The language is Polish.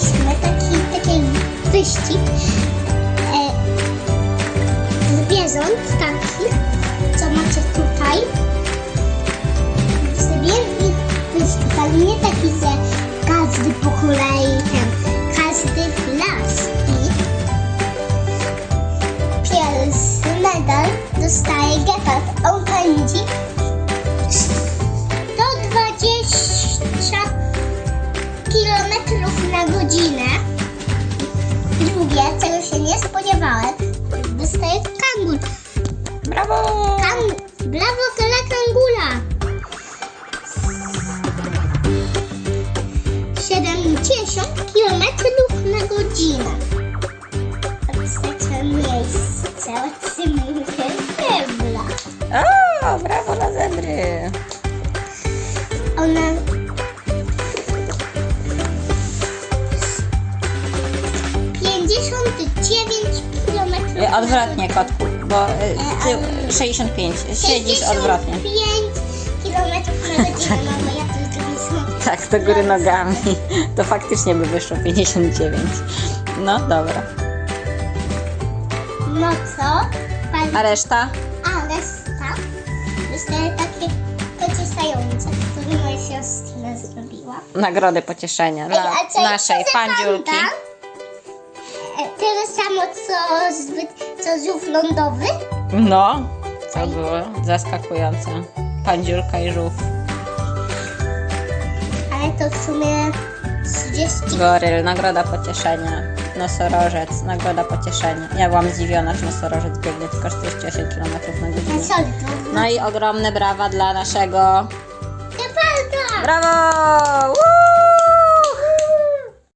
zrobiliśmy taki, taki wyścig e, zwierząt takich, co macie tutaj. Ich wyścig, ale nie taki, że każdy po kolei ten, każdy w las i pierwszy medal dostaje gepard. On pędzi kangur. Brawo! Kan brawo dla kangura! 70 kilometrów na godzinę. Trzecie miejsce otrzymuje zebra. O, brawo dla zebry! Ona... Odwrotnie, kotku, bo y, ty 65, siedzisz odwrotnie. 65 kilometrów na godzinę, mamo, ja są. Tak, do góry nogami. To faktycznie by wyszło 59. No dobra. No co? Pani A reszta? Alesta dostaje takie pocieszające, które moja siostra zrobiła. Nagrody pocieszenia dla Ej, a naszej co Tyle samo co, zwy- co żółw lądowy? No, to było zaskakujące. Pandziulka i żółw. Ale to w sumie 30 Goryl, nagroda pocieszenia. Nosorożec, nagroda pocieszenia. Ja byłam zdziwiona, że nosorożec biegnie tylko 48 km na godzinę. Sorry, to No i ogromne brawa dla naszego. Brawo! Woo!